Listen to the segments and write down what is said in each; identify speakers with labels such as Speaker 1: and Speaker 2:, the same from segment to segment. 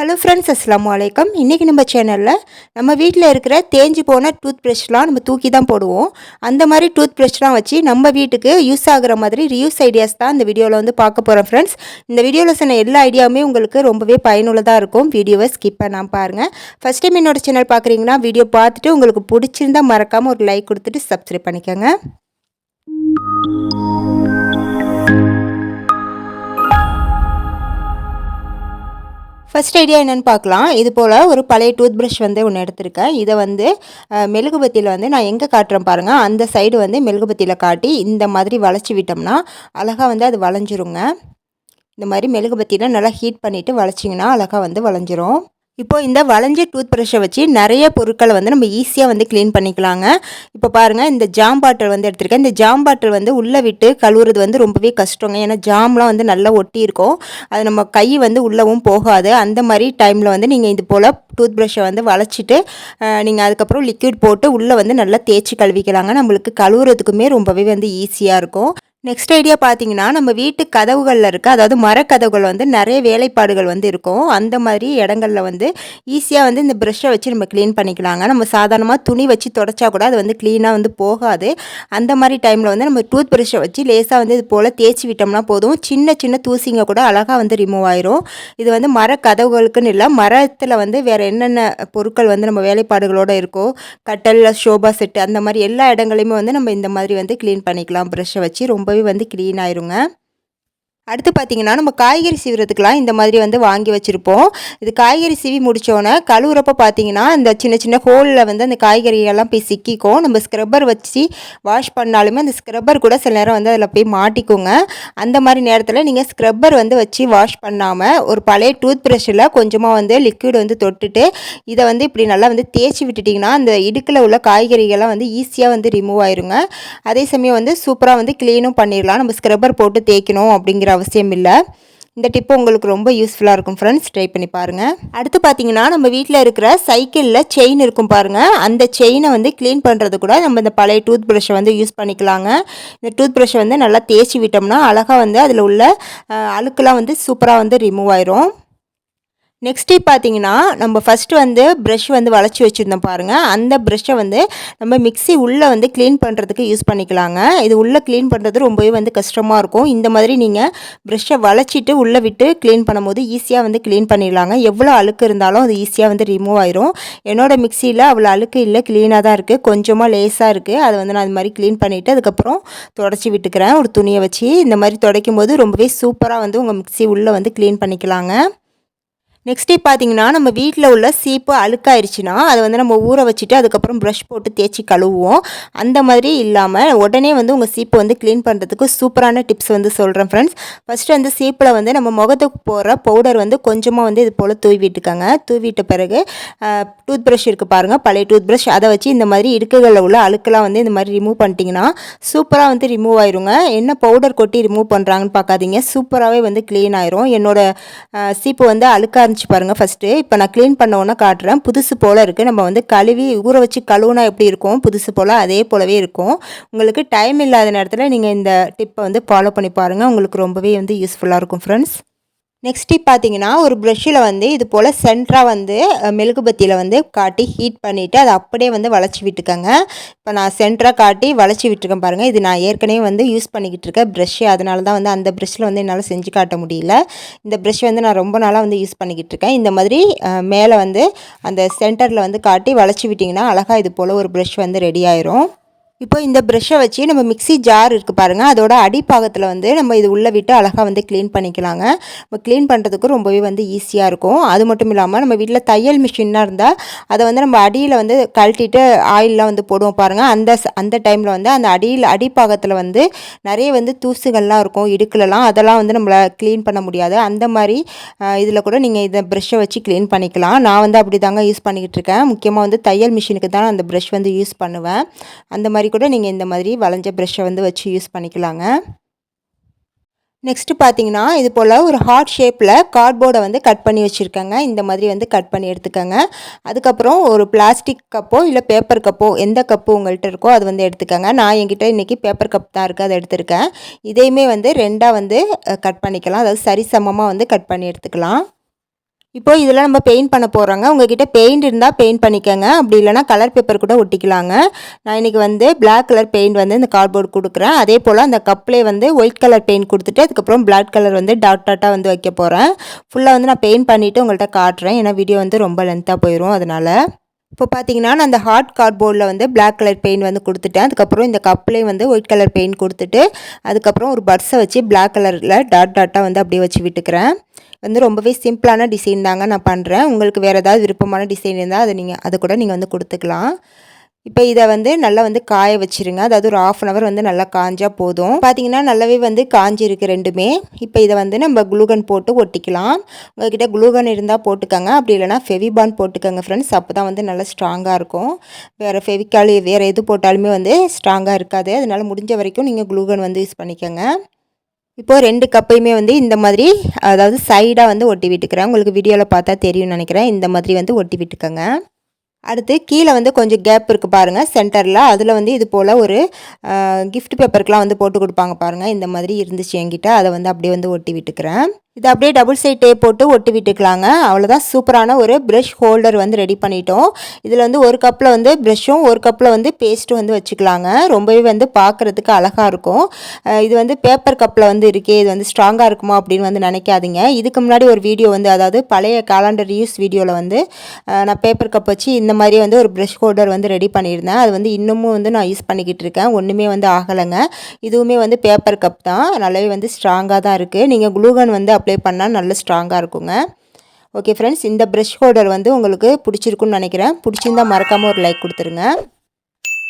Speaker 1: Hello friends அஸ்லாம் வலைக்கம் இன்றைக்கி நம்ம சேனலில் நம்ம வீட்டில் இருக்கிற தேஞ்சு போன டூத் ப்ரஷ்லாம் நம்ம தூக்கி தான் போடுவோம். அந்த மாதிரி டூத் ப்ரஷ்லாம் வச்சு நம்ம வீட்டுக்கு யூஸ் ஆகிற மாதிரி ரியூஸ் ஐடியாஸ் தான் இந்த வீடியோவில் வந்து பார்க்க போகிறோம் ஃப்ரெண்ட்ஸ் இந்த வீடியோவில் சொன்ன எல்லா ஐடியாவுமே உங்களுக்கு ரொம்பவே பயனுள்ளதாக இருக்கும். வீடியோவை ஸ்கிப் பண்ணாமல் பாருங்கள் ஃபஸ்ட் டைம் என்னோட சேனல் பார்க்குறீங்கன்னா வீடியோ பார்த்துட்டு உங்களுக்கு பிடிச்சிருந்தா மறக்காமல் ஒரு லைக் கொடுத்துட்டு சப்ஸ்கிரைப் பண்ணிக்கோங்க. ஃபஸ்ட் ஐடியா என்னென்னு பார்க்கலாம். இது போல் ஒரு பழைய டூத் ப்ரஷ் வந்து ஒன்று எடுத்திருக்கேன். இதை வந்து மெழுகுபத்தியில் வந்து நான் எங்கே காட்டுறேன் பாருங்கள் அந்த சைடு வந்து மெழுகுபத்தியில் காட்டி இந்த மாதிரி வளைச்சி விட்டோம்னா அழகாக வந்து அது வளைஞ்சிருங்க. இந்த மாதிரி மெழுகுபத்தியில் நல்லா ஹீட் பண்ணிவிட்டு வளைச்சிங்கன்னா அழகாக வந்து வளைஞ்சிரும். இப்போது இந்த வளைஞ்ச டூத் ப்ரஷ்ஷை வச்சு நிறைய பொருட்களை வந்து நம்ம ஈஸியாக வந்து க்ளீன் பண்ணிக்கலாங்க. இப்போ பாருங்கள் இந்த ஜாம் பாட்டில் வந்து எடுத்திருக்கேன். இந்த ஜாம் பாட்டில் வந்து உள்ளே விட்டு கழுவுறது வந்து ரொம்பவே கஷ்டங்க. ஏன்னா ஜாம்லாம் வந்து நல்லா ஒட்டி இருக்கும் அது நம்ம கை வந்து உள்ளவும் போகாது. அந்த மாதிரி டைமில் வந்து நீங்கள் இது போல் டூத் ப்ரஷ்ஷை வந்து வளைச்சிட்டு நீங்கள் அதுக்கப்புறம் லிக்விட் போட்டு உள்ளே வந்து நல்லா தேய்ச்சி கழுவிக்கலாங்க. நம்மளுக்கு கழுவுறதுக்குமே ரொம்பவே வந்து ஈஸியாக இருக்கும். நெக்ஸ்ட் ஐடியா பார்த்தீங்கன்னா நம்ம வீட்டு கதவுகளில் இருக்க அதாவது மரக்கதவுகள் வந்து நிறைய வேலைப்பாடுகள் வந்து இருக்கும். அந்த மாதிரி இடங்களில் வந்து ஈஸியாக வந்து இந்த ப்ரெஷ்ஷை வச்சு நம்ம க்ளீன் பண்ணிக்கலாங்க. நம்ம சாதாரணமாக துணி வச்சு தொடச்சா கூட அது வந்து க்ளீனாக வந்து போகாது. அந்த மாதிரி டைமில் வந்து நம்ம டூத் ப்ரெஷ்ஷை வச்சு லேசாக வந்து இது போல் தேய்ச்சி விட்டோம்னா போதும். சின்ன சின்ன தூசிங்க கூட அழகாக வந்து ரிமூவ் ஆயிரும். இது வந்து மரக்கதவுகளுக்குன்னு இல்லை மரத்தில் வந்து வேறு என்னென்ன பொருட்கள் வந்து நம்ம வேலைப்பாடுகளோடு இருக்கோ கட்டல் ஷோபா செட்டு அந்த மாதிரி எல்லா இடங்களையுமே வந்து நம்ம இந்த மாதிரி வந்து க்ளீன் பண்ணிக்கலாம். ப்ரெஷ்ஷை வச்சு ரொம்ப ரொம்பவே வந்து க்ளீன் ஆயிருங்க. அடுத்து பார்த்திங்கன்னா நம்ம காய்கறி சீவுறதுக்கெலாம் இந்த மாதிரி வந்து வாங்கி வச்சுருப்போம். இது காய்கறி சீவி முடித்தோன்னே கழுவுறப்ப பார்த்திங்கன்னா இந்த சின்ன சின்ன ஹோலில் வந்து அந்த காய்கறியெல்லாம் போய் சிக்கிக்கும். நம்ம ஸ்க்ரப்பர் வச்சு வாஷ் பண்ணாலுமே அந்த ஸ்க்ரப்பர் கூட சில நேரம் வந்து அதில் போய் மாட்டிக்கோங்க. அந்த மாதிரி நேரத்தில் நீங்கள் ஸ்க்ரப்பர் வந்து வச்சு வாஷ் பண்ணாமல் ஒரு பழைய டூத் ப்ரஷில் கொஞ்சமாக வந்து லிக்விட் வந்து தொட்டுட்டு இதை வந்து இப்படி நல்லா வந்து தேய்ச்சி விட்டுட்டிங்கன்னா அந்த இடுக்கில் உள்ள காய்கறிகள்லாம் வந்து ஈஸியாக வந்து ரிமூவ் ஆயிருங்க. அதே சமயம் வந்து சூப்பராக வந்து க்ளீனும் பண்ணிடலாம். நம்ம ஸ்க்ரப்பர் போட்டு தேய்க்கணும் அப்படிங்கிற அவசியம் இல்லை இந்த டிப்பு உங்களுக்கு ரொம்ப யூஸ்ஃபுல்லாக இருக்கும் ஃப்ரெண்ட்ஸ் ட்ரை பண்ணி பாருங்கள் அடுத்து பார்த்தீங்கன்னா நம்ம வீட்டில் இருக்கிற சைக்கிளில் செயின் இருக்கும் பாருங்கள் அந்த செயினை வந்து க்ளீன் பண்ணுறது கூட நம்ம இந்த பழைய டூத் ப்ரஷ்ஷை வந்து யூஸ் பண்ணிக்கலாங்க. இந்த டூத் ப்ரஷ்ஷை வந்து நல்லா தேய்ச்சி விட்டோம்னா அழகாக வந்து அதில் உள்ள அழுக்கெல்லாம் வந்து சூப்பராக வந்து ரிமூவ் ஆயிரும். நெக்ஸ்ட்டு பார்த்தீங்கன்னா நம்ம ஃபஸ்ட்டு வந்து ப்ரஷ் வந்து வளைச்சி வச்சுருந்தோம் பாருங்கள் அந்த ப்ரஷ்ஷை வந்து நம்ம மிக்சி உள்ளே வந்து க்ளீன் பண்ணுறதுக்கு யூஸ் பண்ணிக்கலாங்க. இது உள்ளே க்ளீன் பண்ணுறது ரொம்பவே வந்து கஷ்டமாக இருக்கும். இந்த மாதிரி நீங்கள் ப்ரஷ்ஷை வளைச்சிட்டு உள்ளே விட்டு க்ளீன் பண்ணும்போது ஈஸியாக வந்து க்ளீன் பண்ணிடலாங்க. எவ்வளோ அழுக்கு இருந்தாலும் அது ஈஸியாக வந்து ரிமூவ் ஆயிரும். என்னோடய மிக்சியில் அவ்வளோ அழுக்கு இல்லை க்ளீனாக தான் இருக்குது கொஞ்சமாக லேஸாக இருக்குது அதை வந்து நான் அது மாதிரி க்ளீன் பண்ணிவிட்டு அதுக்கப்புறம் தொடச்சி விட்டுக்கிறேன். ஒரு துணியை வச்சு இந்த மாதிரி துடைக்கும் போது ரொம்பவே சூப்பராக வந்து உங்கள் மிக்சி உள்ளே வந்து க்ளீன் பண்ணிக்கலாங்க. நெக்ஸ்ட்டு பார்த்தீங்கன்னா நம்ம வீட்டில் உள்ள சீப்பு அழுக்காயிருச்சுன்னா அதை வந்து நம்ம ஊற வச்சுட்டு அதுக்கப்புறம் ப்ரஷ் போட்டு தேய்ச்சி கழுவுவோம். அந்த மாதிரி இல்லாமல் உடனே வந்து உங்கள் சீப்பு வந்து க்ளீன் பண்ணுறதுக்கு சூப்பரான டிப்ஸ் வந்து சொல்கிறேன் ஃப்ரெண்ட்ஸ் ஃபஸ்ட்டு வந்து சீப்பில் வந்து நம்ம முகத்துக்கு போகிற பவுடர் வந்து கொஞ்சமாக வந்து இது போல் தூவிட்டுக்காங்க தூவிட்ட பிறகு டூத் ப்ரஷ் இருக்குது பாருங்கள் பழைய டூத் ப்ரஷ் அதை வச்சு இந்த மாதிரி இடுக்குகளில் உள்ள அழுக்கெல்லாம் வந்து இந்த மாதிரி ரிமூவ் பண்ணிட்டீங்கன்னா சூப்பராக வந்து ரிமூவ் ஆயிருங்க. என்ன பவுடர் கொட்டி ரிமூவ் பண்ணுறாங்கன்னு பார்க்காதீங்க. சூப்பராகவே வந்து க்ளீன் ஆயிரும். என்னோட சீப்பு வந்து அழுக்காக இருந்துச்சு பாருங்கள் ஃபஸ்ட்டு இப்போ நான் க்ளீன் பண்ணோன்னே காட்டுறேன். புதுசு போல் இருக்குது நம்ம வந்து கழுவி ஊற வச்சு கழுவுனா எப்படி இருக்கும்? புதுசு போல் அதே போலவே இருக்கும். உங்களுக்கு டைம் இல்லாத நேரத்தில் நீங்கள் இந்த டிப்பை வந்து ஃபாலோ பண்ணி பாருங்கள் உங்களுக்கு ரொம்பவே வந்து யூஸ்ஃபுல்லாக இருக்கும் ஃப்ரெண்ட்ஸ் நெக்ஸ்ட்டு பார்த்தீங்கன்னா ஒரு ப்ரெஷ்ஷில் வந்து இது போல் சென்ட்ராக வந்து மெழுகுபத்தியில் வந்து காட்டி ஹீட் பண்ணிவிட்டு அதை அப்படியே வந்து வளைச்சி விட்டுக்கோங்க. இப்போ நான் சென்ட்ராக காட்டி வளைச்சி விட்டுருக்கேன் பாருங்கள் இது நான் ஏற்கனவே வந்து யூஸ் பண்ணிக்கிட்டு இருக்கேன் ப்ரெஷ்ஷு அதனால தான் வந்து அந்த ப்ரெஷ்ஷில் வந்து என்னால் செஞ்சு காட்ட முடியல. இந்த ப்ரெஷ் வந்து நான் ரொம்ப நாளாக வந்து யூஸ் பண்ணிக்கிட்டு இருக்கேன். இந்த மாதிரி மேலே வந்து அந்த சென்டரில் வந்து காட்டி வளைச்சி விட்டிங்கன்னா அழகாக இது போல் ஒரு ப்ரெஷ் வந்து ரெடி ஆயிரும். இப்போ இந்த ப்ரெஷ்ஷை வச்சு நம்ம மிக்சி ஜார் இருக்குது பாருங்கள் அதோட அடிப்பாகத்தில் வந்து நம்ம இது உள்ளே விட்டு அழகாக வந்து க்ளீன் பண்ணிக்கலாங்க. நம்ம க்ளீன் பண்ணுறதுக்கு ரொம்பவே வந்து ஈஸியாக இருக்கும். அது மட்டும் இல்லாமல் நம்ம வீட்டில் தையல் மிஷினாக இருந்தால் அதை வந்து நம்ம அடியில் வந்து கழட்டிட்டு ஆயிலெலாம் வந்து போடுவோம் பாருங்கள் அந்த அந்த டைமில் வந்து அந்த அடியில் அடிப்பாகத்தில் வந்து நிறைய வந்து தூசுகள்லாம் இருக்கும் இடுக்கலலாம். அதெல்லாம் வந்து நம்மளை க்ளீன் பண்ண முடியாது. அந்த மாதிரி இதில் கூட நீங்கள் இதை ப்ரெஷ்ஷை வச்சு க்ளீன் பண்ணிக்கலாம். நான் வந்து அப்படி தாங்க யூஸ் பண்ணிக்கிட்டு இருக்கேன். முக்கியமாக வந்து தையல் மிஷினுக்கு தான் அந்த ப்ரெஷ் வந்து யூஸ் பண்ணுவேன். அந்த மாதிரி கூட நீங்கள் இந்த மாதிரி வளைஞ்ச ப்ரெஷ்ஷை வந்து வச்சு யூஸ் பண்ணிக்கலாங்க. நெக்ஸ்ட்டு பார்த்தீங்கன்னா இது போல் ஒரு ஹார்ட் ஷேப்பில் கார்ட்போர்டை வந்து கட் பண்ணி வச்சுருக்கேங்க. இந்த மாதிரி வந்து கட் பண்ணி எடுத்துக்கோங்க. அதுக்கப்புறம் ஒரு பிளாஸ்டிக் கப்போ இல்லை பேப்பர் கப்போ எந்த கப்பு உங்கள்கிட்ட இருக்கோ அது வந்து எடுத்துக்கோங்க. நான் என்கிட்ட இன்றைக்கி பேப்பர் கப் தான் இருக்குது அதை எடுத்திருக்கேன். இதையுமே வந்து ரெண்டாக வந்து கட் பண்ணிக்கலாம். அதாவது சரிசமமாக வந்து கட் பண்ணி எடுத்துக்கலாம். இப்போ இதில் நம்ம பெயிண்ட் பண்ண போகிறோங்க உங்ககிட்ட பெயிண்ட் இருந்தால் பெயிண்ட் பண்ணிக்கோங்க. அப்படி இல்லைனா கலர் பேப்பர் கூட ஒட்டிக்கலாங்க. நான் இன்றைக்கி வந்து பிளாக் கலர் பெயிண்ட் வந்து இந்த கார்ட்போர்டு கொடுக்குறேன். அதே போல் அந்த கப்லேயே வந்து ஒயிட் கலர் பெயிண்ட் கொடுத்துட்டு அதுக்கப்புறம் பிளாக் கலர் வந்து டாட் டாட்டாக வந்து வைக்க போகிறேன் ஃபுல்லாக வந்து நான் பெயிண்ட் பண்ணிவிட்டு உங்கள்கிட்ட காட்டுறேன். ஏன்னா வீடியோ வந்து ரொம்ப லென்த்தாக போயிடும் அதனால் இப்போ பார்த்தீங்கன்னா நான் அந்த ஹார்ட் கார்ட்போர்டில் வந்து பிளாக் கலர் பெயிண்ட் வந்து கொடுத்துட்டேன். அதுக்கப்புறம் இந்த கப்லேயும் வந்து ஒயிட் கலர் பெயிண்ட் கொடுத்துட்டு அதுக்கப்புறம் ஒரு பர்ஸை வச்சு பிளாக் கலரில் டாட் டாட்டாக வந்து அப்படியே வச்சு விட்டுக்கிறேன். வந்து ரொம்பவே சிம்பிளான டிசைன் தாங்க நான் பண்ணுறேன் உங்களுக்கு வேறு ஏதாவது விருப்பமான டிசைன் இருந்தால் அதை நீங்கள் அதை கூட நீங்கள் வந்து கொடுத்துக்கலாம். இப்போ இதை வந்து நல்லா வந்து காய வச்சுருங்க. அதாவது ஒரு ஆஃப் அன் அவர் வந்து நல்லா காஞ்சால் போதும். பார்த்தீங்கன்னா நல்லாவே வந்து காஞ்சிருக்கு ரெண்டுமே. இப்போ இதை வந்து நம்ம குளூகன் போட்டு ஒட்டிக்கலாம். உங்கள்கிட்ட குளூகன் இருந்தால் போட்டுக்கோங்க. அப்படி இல்லைனா ஃபெவிபான் போட்டுக்கோங்க ஃப்ரெண்ட்ஸ் அப்போ தான் வந்து நல்லா ஸ்ட்ராங்காக இருக்கும். வேறு ஃபெவிக்கால் வேறு எது போட்டாலுமே வந்து ஸ்ட்ராங்காக இருக்காது. அதனால் முடிஞ்ச வரைக்கும் நீங்கள் குளூகன் வந்து யூஸ் பண்ணிக்கோங்க. இப்போது ரெண்டு கப்பையுமே வந்து இந்த மாதிரி அதாவது சைடாக வந்து ஒட்டி விட்டுக்கிறேன். உங்களுக்கு வீடியோவில் பார்த்தா தெரியும்னு நினைக்கிறேன். இந்த மாதிரி வந்து ஒட்டி விட்டுக்கோங்க. அடுத்து கீழே வந்து கொஞ்சம் கேப் இருக்குது பாருங்கள் சென்டரில் அதில் வந்து இது போல் ஒரு கிஃப்ட் பேப்பருக்கெலாம் வந்து போட்டு கொடுப்பாங்க பாருங்கள் இந்த மாதிரி இருந்துச்சு என்கிட்ட. அதை வந்து அப்படியே வந்து ஒட்டி விட்டுக்கிறேன். இது அப்படியே டபுள் சைட் டேப் போட்டு ஒட்டி விட்டுக்கலாங்க. அவ்வளோதான் சூப்பரான ஒரு ப்ரஷ் ஹோல்டர் வந்து ரெடி பண்ணிட்டோம். இதில் வந்து ஒரு கப்பில் வந்து ப்ரஷ்ஷும் ஒரு கப்பில் வந்து பேஸ்ட்டும் வந்து வச்சுக்கலாங்க. ரொம்பவே வந்து பார்க்குறதுக்கு அழகாக இருக்கும். இது வந்து பேப்பர் கப்பில் வந்து இருக்கே இது வந்து ஸ்ட்ராங்காக இருக்குமா அப்படின்னு வந்து நினைக்காதீங்க. இதுக்கு முன்னாடி ஒரு வீடியோ வந்து அதாவது பழைய காலண்டர் யூஸ் வீடியோவில் வந்து நான் பேப்பர் கப் வச்சு இந்த மாதிரி வந்து ஒரு ப்ரஷ் ஹோல்டர் வந்து ரெடி பண்ணியிருந்தேன். அது வந்து இன்னமும் வந்து நான் யூஸ் பண்ணிக்கிட்டு இருக்கேன். ஒன்றுமே வந்து ஆகலைங்க. இதுவுமே வந்து பேப்பர் கப் தான். நல்லாவே வந்து ஸ்ட்ராங்காக தான் இருக்குது நீங்கள் குளூகன் வந்து அப்ளை பண்ணால் நல்ல ஸ்ட்ராங்காக இருக்குங்க. ஓகே ஃப்ரெண்ட்ஸ் இந்த ப்ரெஷ் ஹோல்டர் வந்து உங்களுக்கு பிடிச்சிருக்குன்னு நினைக்கிறேன். பிடிச்சிருந்தா மறக்காமல் ஒரு லைக் கொடுத்துருங்க.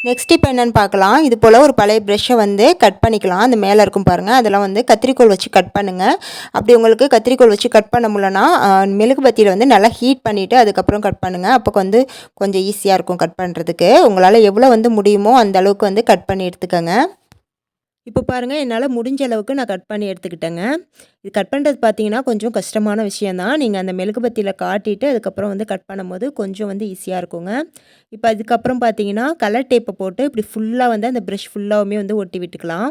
Speaker 1: நெக்ஸ்ட் இப்போ என்னென்னு பார்க்கலாம். இது போல் ஒரு பழைய ப்ரெஷ்ஷை வந்து கட் பண்ணிக்கலாம். அந்த மேலே இருக்கும் பாருங்கள் அதெல்லாம் வந்து கத்திரிக்கோள் வச்சு கட் பண்ணுங்கள் அப்படி உங்களுக்கு கத்திரிக்கோள் வச்சு கட் பண்ண முடியலன்னா மெழுகு பத்தியில் வந்து நல்லா ஹீட் பண்ணிவிட்டு அதுக்கப்புறம் கட் பண்ணுங்கள் அப்போ வந்து கொஞ்சம் ஈஸியாக இருக்கும் கட் பண்ணுறதுக்கு உங்களால் எவ்வளோ வந்து முடியுமோ அந்த அளவுக்கு வந்து கட் பண்ணி எடுத்துக்கோங்க. இப்போ பாருங்கள் என்னால் முடிஞ்ச அளவுக்கு நான் கட் பண்ணி எடுத்துக்கிட்டேங்க. இது கட் பண்ணுறது பார்த்தீங்கன்னா கொஞ்சம் கஷ்டமான விஷயந்தான் நீங்கள் அந்த மெழுகு பத்தியில் காட்டிட்டு அதுக்கப்புறம் வந்து கட் பண்ணும்போது கொஞ்சம் வந்து ஈஸியாக இருக்குங்க. இப்போ அதுக்கப்புறம் பார்த்தீங்கன்னா கலர் டேப்பை போட்டு இப்படி ஃபுல்லாக வந்து அந்த ப்ரஷ் ஃபுல்லாகவுமே வந்து ஒட்டி விட்டுக்கலாம்.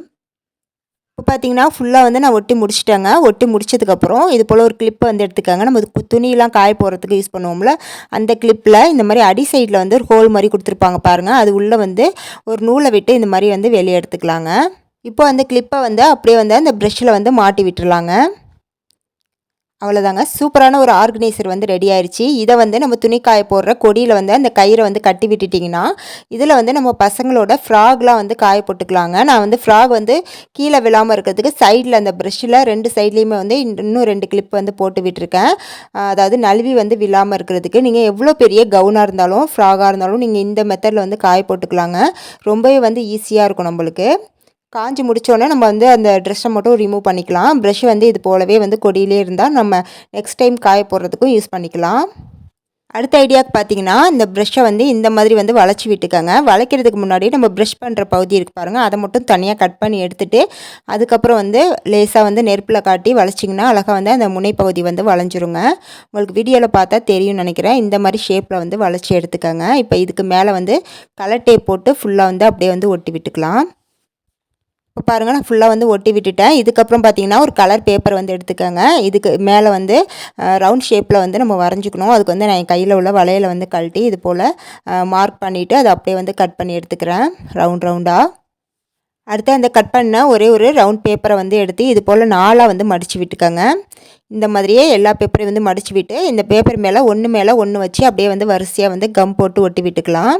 Speaker 1: இப்போ பார்த்தீங்கன்னா ஃபுல்லாக வந்து நான் ஒட்டி முடிச்சிட்டேங்க. ஒட்டி முடிச்சதுக்கப்புறம் இது போல் ஒரு கிளிப்பை வந்து எடுத்துக்காங்க. நம்ம துணியெலாம் காய போகிறதுக்கு யூஸ் பண்ணுவோம்ல அந்த கிளிப்பில் இந்த மாதிரி அடி சைடில் வந்து ஒரு ஹோல் மாதிரி கொடுத்துருப்பாங்க பாருங்கள் அது உள்ளே வந்து ஒரு நூலை விட்டு இந்த மாதிரி வந்து வெளியே எடுத்துக்கலாங்க. இப்போ அந்த கிளிப்பை வந்து அப்படியே வந்து அந்த ப்ரெஷ்ஷில் வந்து மாட்டி விட்டுருலாங்க. அவ்வளோதாங்க சூப்பரான ஒரு ஆர்கனைசர் வந்து ரெடி ஆயிடுச்சு இதை வந்து நம்ம துணி காய போடுற கொடியில் வந்து அந்த கயிறை வந்து கட்டி விட்டுட்டிங்கன்னா இதில் வந்து நம்ம பசங்களோட ஃப்ராக்லாம் வந்து காய போட்டுக்கலாங்க. நான் வந்து ஃப்ராக் வந்து கீழே விழாமல் இருக்கிறதுக்கு சைடில் அந்த ப்ரெஷ்ஷில் ரெண்டு சைட்லேயுமே வந்து இன்னும் ரெண்டு கிளிப் வந்து போட்டு விட்டுருக்கேன். அதாவது நழுவி வந்து விழாமல் இருக்கிறதுக்கு. நீங்கள் எவ்வளோ பெரிய கவுனாக இருந்தாலும் ஃப்ராகாக இருந்தாலும் நீங்கள் இந்த மெத்தடில் வந்து காய போட்டுக்கலாங்க. ரொம்பவே வந்து ஈஸியாக இருக்கும் நம்மளுக்கு. காஞ்சி முடித்தோடனே நம்ம வந்து அந்த ட்ரெஸ்ஸை மட்டும் ரிமூவ் பண்ணிக்கலாம். ப்ரெஷ் வந்து இது போலவே வந்து கொடியிலே இருந்தால் நம்ம நெக்ஸ்ட் டைம் காய போடுறதுக்கும் யூஸ் பண்ணிக்கலாம். அடுத்த ஐடியாவுக்கு பார்த்தீங்கன்னா இந்த ப்ரெஷ்ஷை வந்து இந்த மாதிரி வந்து வளைச்சி விட்டுக்கோங்க. வளைக்கிறதுக்கு முன்னாடி நம்ம ப்ரெஷ் பண்ணுற பகுதி இருக்குது பாருங்கள் அதை மட்டும் தனியாக கட் பண்ணி எடுத்துகிட்டு அதுக்கப்புறம் வந்து லேசாக வந்து நெருப்பில் காட்டி வளைச்சிங்கன்னா அழகாக வந்து அந்த முனைப்பகுதி வந்து வளைஞ்சிருங்க. உங்களுக்கு வீடியோவில் பார்த்தா தெரியும்னு நினைக்கிறேன். இந்த மாதிரி ஷேப்பில் வந்து வளைச்சி எடுத்துக்கோங்க. இப்போ இதுக்கு மேலே வந்து கலர் டேப் போட்டு ஃபுல்லாக வந்து அப்படியே வந்து ஒட்டி விட்டுக்கலாம். பாருங்கள் நான் ஃபுல்லாக வந்து ஒட்டி விட்டுட்டேன். இதுக்கப்புறம் பார்த்தீங்கன்னா ஒரு கலர் பேப்பர் வந்து எடுத்துக்கோங்க. இதுக்கு மேலே வந்து ரவுண்ட் ஷேப்பில் வந்து நம்ம வரைஞ்சிக்கணும். அதுக்கு வந்து நான் என் கையில் உள்ள வளையலை வந்து கழட்டி இது போல் மார்க் பண்ணிவிட்டு அதை அப்படியே வந்து கட் பண்ணி எடுத்துக்கிறேன். ரவுண்ட் ரவுண்டாக அடுத்து அந்த கட் பண்ண ஒரே ஒரு ரவுண்ட் பேப்பரை வந்து எடுத்து இது போல் நாளாக வந்து மடித்து விட்டுக்கோங்க. இந்த மாதிரியே எல்லா பேப்பரையும் வந்து மடித்து விட்டு இந்த பேப்பர் மேலே ஒன்று மேலே ஒன்று வச்சு அப்படியே வந்து வரிசையாக வந்து கம் போட்டு ஒட்டி விட்டுக்கலாம்.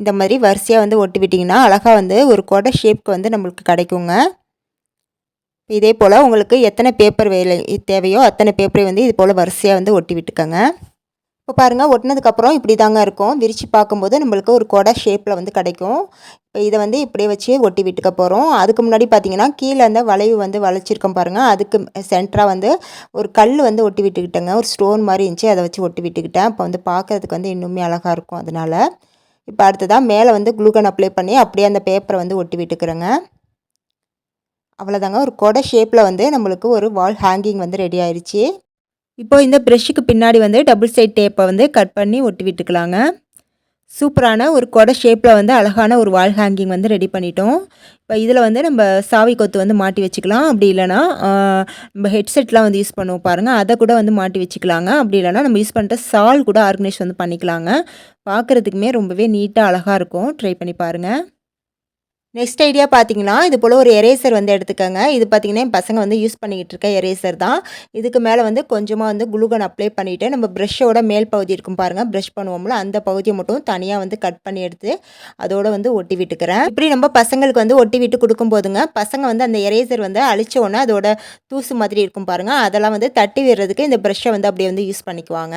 Speaker 1: இந்த மாதிரி வரிசையாக வந்து ஒட்டி விட்டிங்கன்னா அழகாக வந்து ஒரு கொடை ஷேப்க்கு வந்து நம்மளுக்கு கிடைக்குங்க. இதே போல் உங்களுக்கு எத்தனை பேப்பர் வேலை தேவையோ அத்தனை பேப்பரை வந்து இது போல் வரிசையாக வந்து ஒட்டி விட்டுக்கோங்க. இப்போ பாருங்கள் ஒட்டினதுக்கப்புறம் இப்படி தாங்க இருக்கும். விரித்து பார்க்கும்போது நம்மளுக்கு ஒரு கொடை ஷேப்பில் வந்து கிடைக்கும். இப்போ இதை வந்து இப்படியே வச்சு ஒட்டி விட்டுக்க போகிறோம் அதுக்கு முன்னாடி பார்த்தீங்கன்னா கீழே அந்த வளைவு வந்து வளைச்சிருக்கோம் பாருங்கள் அதுக்கு சென்டராக வந்து ஒரு கல் வந்து ஒட்டி விட்டுக்கிட்டேங்க. ஒரு ஸ்டோன் மாதிரி இருந்துச்சு அதை வச்சு ஒட்டி விட்டுக்கிட்டேன். இப்போ வந்து பார்க்குறதுக்கு வந்து இன்னுமே அழகாக இருக்கும் அதனால். இப்போ அடுத்ததாக மேலே வந்து குளுகன் அப்ளை பண்ணி அப்படியே அந்த பேப்பரை வந்து ஒட்டி விட்டுக்கிறேங்க. அவ்வளோதாங்க. ஒரு கொடை ஷேப்பில் வந்து நம்மளுக்கு ஒரு வால் ஹேங்கிங் வந்து ரெடி ஆயிடுச்சு இப்போ இந்த ப்ரெஷ்ஷுக்கு பின்னாடி வந்து டபுள் சைட் டேப்பை வந்து கட் பண்ணி ஒட்டி விட்டுக்கலாங்க. சூப்பரான ஒரு கொடை ஷேப்பில் வந்து அழகான ஒரு வால் ஹேங்கிங் வந்து ரெடி பண்ணிட்டோம். இப்போ இதில் வந்து நம்ம சாவி கொத்து வந்து மாட்டி வச்சுக்கலாம். அப்படி இல்லைனா நம்ம ஹெட்செட்லாம் வந்து யூஸ் பண்ணுவோம் பாருங்கள் அதை கூட வந்து மாட்டி வச்சுக்கலாங்க. அப்படி இல்லைனா நம்ம யூஸ் பண்ணுற சால் கூட ஆர்கனைஸ் வந்து பண்ணிக்கலாங்க. பார்க்குறதுக்குமே ரொம்பவே நீட்டாக அழகாக இருக்கும். ட்ரை பண்ணி பாருங்கள் நெக்ஸ்ட் ஐடியா பார்த்தீங்கன்னா இது போல் ஒரு எரேசர் வந்து எடுத்துக்கோங்க. இது பார்த்தீங்கன்னா என் பசங்க வந்து யூஸ் பண்ணிக்கிட்டு இருக்க எரேசர் தான். இதுக்கு மேலே வந்து கொஞ்சமாக வந்து குளுகன் அப்ளை பண்ணிவிட்டு நம்ம ப்ரெஷ்ஷோட மேல் பகுதி இருக்கும் பாருங்கள் ப்ரெஷ் பண்ணுவோம்ல அந்த பகுதியை மட்டும் தனியாக வந்து கட் பண்ணி எடுத்து அதோடு வந்து ஒட்டி விட்டுக்கிறேன். இப்படி நம்ம பசங்களுக்கு வந்து ஒட்டி விட்டு கொடுக்கும் போதுங்க பசங்க வந்து அந்த எரேசர் வந்து அழிச்சோன்னே உடனே அதோட தூசு மாதிரி இருக்கும் பாருங்கள் அதெல்லாம் வந்து தட்டி விடுறதுக்கு இந்த ப்ரெஷ்ஷை வந்து அப்படியே வந்து யூஸ் பண்ணிக்குவாங்க.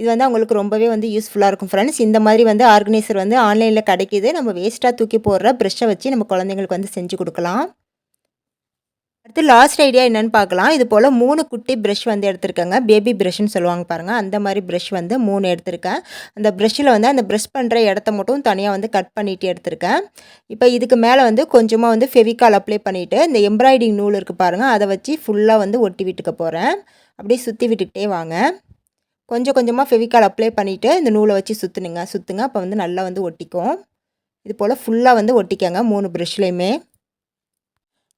Speaker 1: இது வந்து அவங்களுக்கு ரொம்பவே வந்து யூஸ்ஃபுல்லாக இருக்கும் ஃப்ரெண்ட்ஸ் இந்த மாதிரி வந்து ஆர்கனைசர் வந்து ஆன்லைனில் கிடைக்கிது. நம்ம வேஸ்ட்டாக தூக்கி போடுற ப்ரெஷ்ஷை வச்சு நம்ம குழந்தைங்களுக்கு வந்து செஞ்சு கொடுக்கலாம். அடுத்து லாஸ்ட் ஐடியா என்னென்னு பார்க்கலாம். இது போல் மூணு குட்டி ப்ரஷ் வந்து எடுத்திருக்கேங்க. பேபி ப்ரஷ்ன்னு சொல்லுவாங்க பாருங்கள் அந்த மாதிரி ப்ரஷ் வந்து மூணு எடுத்திருக்கேன். அந்த ப்ரஷ்ஷில் வந்து அந்த ப்ரஷ் பண்ணுற இடத்த மட்டும் தனியாக வந்து கட் பண்ணிவிட்டு எடுத்திருக்கேன். இப்போ இதுக்கு மேலே வந்து கொஞ்சமாக வந்து ஃபெவிகால் அப்ளை பண்ணிவிட்டு இந்த எம்ப்ராய்டிங் நூல் இருக்குது பாருங்கள் அதை வச்சு ஃபுல்லாக வந்து ஒட்டி விட்டுக்க போகிறேன் அப்படியே சுற்றி விட்டுக்கிட்டே வாங்க. கொஞ்சம் கொஞ்சமாக ஃபெவிக்கால் அப்ளை பண்ணிவிட்டு இந்த நூலை வச்சு சுற்றுனுங்க சுற்றுங்க அப்போ வந்து நல்லா வந்து ஒட்டிக்கும். இது போல் ஃபுல்லாக வந்து ஒட்டிக்கங்க. மூணு ப்ரெஷ்லேயுமே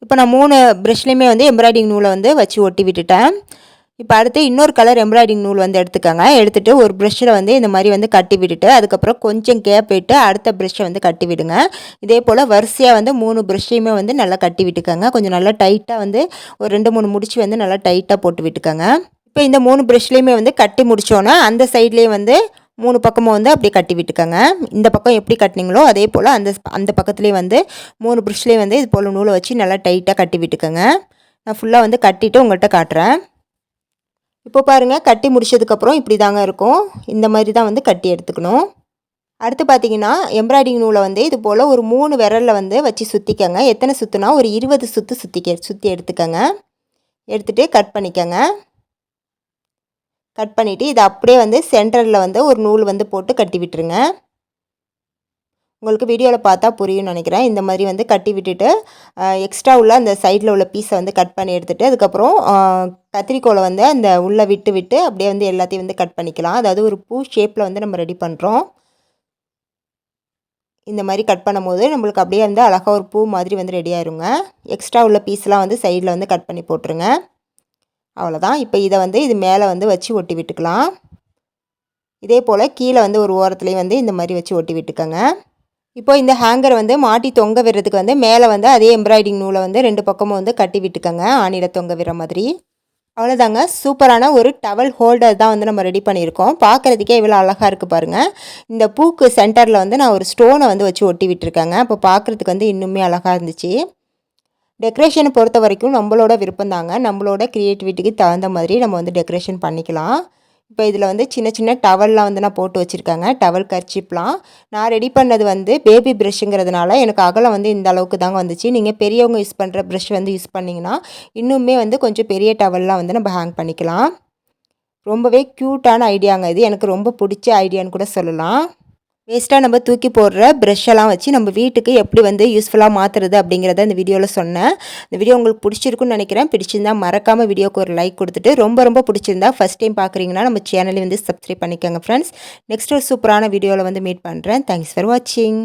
Speaker 1: இப்போ நான் மூணு ப்ரெஷ்லேயுமே வந்து எம்ப்ராய்டிங் நூலை வந்து வச்சு ஒட்டி விட்டுட்டேன். இப்போ அடுத்து இன்னொரு கலர் எம்ப்ராய்டிங் நூல் வந்து எடுத்துக்கோங்க. எடுத்துகிட்டு ஒரு ப்ரெஷ்ஷில் வந்து இந்த மாதிரி வந்து கட்டி விட்டுட்டு அதுக்கப்புறம் கொஞ்சம் கேப் விட்டு அடுத்த ப்ரெஷ்ஷை வந்து கட்டி விடுங்க. இதே போல் வரிசையாக வந்து மூணு ப்ரெஷ்ஷையுமே வந்து நல்லா கட்டி விட்டுக்கோங்க. கொஞ்சம் நல்லா டைட்டாக வந்து ஒரு ரெண்டு மூணு முடிச்சு வந்து நல்லா டைட்டாக போட்டு விட்டுக்கோங்க. இப்போ இந்த மூணு ப்ரெஷ்லேயுமே வந்து கட்டி முடித்தோன்னே அந்த சைட்லேயே வந்து மூணு பக்கமும் வந்து அப்படியே கட்டி விட்டுக்கோங்க. இந்த பக்கம் எப்படி கட்டினீங்களோ அதே போல் அந்த அந்த பக்கத்துலேயே வந்து மூணு ப்ரெஷ்லேயும் வந்து இது போல் நூலை வச்சு நல்லா டைட்டாக கட்டி விட்டுக்கோங்க. நான் ஃபுல்லாக வந்து கட்டிட்டு உங்கள்கிட்ட காட்டுறேன். இப்போ பாருங்கள் கட்டி முடிச்சதுக்கப்புறம் இப்படி தாங்க இருக்கும். இந்த மாதிரி தான் வந்து கட்டி எடுத்துக்கணும். அடுத்து பார்த்தீங்கன்னா எம்ப்ராய்டிங் நூலை வந்து இது போல் ஒரு மூணு விரலில் வந்து வச்சு சுற்றிக்கங்க எத்தனை சுற்றுனா ஒரு இருபது சுற்று சுற்றிக்க சுற்றி எடுத்துக்கோங்க. எடுத்துகிட்டு கட் பண்ணிக்கோங்க. கட் பண்ணிவிட்டு இதை அப்படியே வந்து சென்டரில் வந்து ஒரு நூல் வந்து போட்டு கட்டி விட்டுருங்க. உங்களுக்கு வீடியோவில் பார்த்தா புரியும்னு நினைக்கிறேன். இந்த மாதிரி வந்து கட்டி விட்டுட்டு எக்ஸ்ட்ரா உள்ள அந்த சைடில் உள்ள பீஸை வந்து கட் பண்ணி எடுத்துகிட்டு அதுக்கப்புறம் கத்திரிக்கோலை வந்து அந்த உள்ளே விட்டு விட்டு அப்படியே வந்து எல்லாத்தையும் வந்து கட் பண்ணிக்கலாம். அதாவது ஒரு பூ ஷேப்பில் வந்து நம்ம ரெடி பண்ணுறோம் இந்த மாதிரி கட் பண்ணும்போது நம்மளுக்கு அப்படியே வந்து அழகாக ஒரு பூ மாதிரி வந்து ரெடி ஆயிருங்க. எக்ஸ்ட்ரா உள்ள பீஸ்லாம் வந்து சைடில் வந்து கட் பண்ணி போட்டுருங்க. அவ்வளோதான் இப்போ இதை வந்து இது மேலே வந்து வச்சு ஒட்டி விட்டுக்கலாம். இதே போல் கீழே வந்து ஒரு ஓரத்துலேயும் வந்து இந்த மாதிரி வச்சு ஒட்டி விட்டுக்கோங்க. இப்போ இந்த ஹேங்கரை வந்து மாட்டி தொங்க விடுறதுக்கு வந்து மேலே வந்து அதே எம்ப்ராய்டிங் நூலை வந்து ரெண்டு பக்கமும் வந்து கட்டி விட்டுக்கோங்க. ஆணியில் தொங்க விடுற மாதிரி. அவ்வளோதாங்க சூப்பரான ஒரு டவல் ஹோல்டர் தான் வந்து நம்ம ரெடி பண்ணியிருக்கோம். பார்க்குறதுக்கே இவ்வளோ அழகாக இருக்குது பாருங்கள் இந்த பூக்கு சென்டரில் வந்து நான் ஒரு ஸ்டோனை வந்து வச்சு ஒட்டி விட்டுருக்கேங்க. அப்போ பார்க்குறதுக்கு வந்து இன்னுமே அழகாக இருந்துச்சு. டெக்கரேஷனை பொறுத்த வரைக்கும் நம்மளோட விருப்பம் தாங்க நம்மளோட க்ரியேட்டிவிட்டிக்கு தகுந்த மாதிரி நம்ம வந்து டெக்கரேஷன் பண்ணிக்கலாம். இப்போ இதில் வந்து சின்ன சின்ன டவல்லாம் வந்து நான் போட்டு வச்சுருக்காங்க. டவல் கர்ச்சிப்லாம் நான் ரெடி பண்ணது வந்து பேபி ப்ரெஷ்ஷுங்கிறதுனால எனக்கு அகலம் வந்து இந்த அளவுக்கு தாங்க வந்துச்சு. நீங்கள் பெரியவங்க யூஸ் பண்ணுற ப்ரெஷ் வந்து யூஸ் பண்ணிங்கன்னா இன்னுமே வந்து கொஞ்சம் பெரிய டவல்லாம் வந்து நம்ம ஹேங் பண்ணிக்கலாம். ரொம்பவே க்யூட்டான ஐடியாங்க இது. எனக்கு ரொம்ப பிடிச்ச ஐடியான்னு கூட சொல்லலாம். வேஸ்ட்டாக நம்ம தூக்கி போடுற ப்ரெஷ்ஷெல்லாம் வச்சு நம்ம வீட்டுக்கு எப்படி வந்து யூஸ்ஃபுல்லாக மாற்றுறது அப்படிங்கிறத இந்த வீடியோவில் சொன்னேன். இந்த வீடியோ உங்களுக்கு பிடிச்சிருக்குன்னு நினைக்கிறேன். பிடிச்சிருந்தா மறக்காமல் வீடியோக்கு ஒரு லைக் கொடுத்துட்டு ரொம்ப ரொம்ப பிடிச்சிருந்தா ஃபஸ்ட் டைம் பார்க்குறீங்கன்னா நம்ம சேனலை வந்து சப்ஸ்கிரைப் பண்ணிக்கோங்க ஃப்ரெண்ட்ஸ் நெக்ஸ்ட் ஒரு சூப்பரான வீடியோவில் வந்து மீட் பண்ணுறேன் தேங்க்ஸ் ஃபார் வாட்சிங்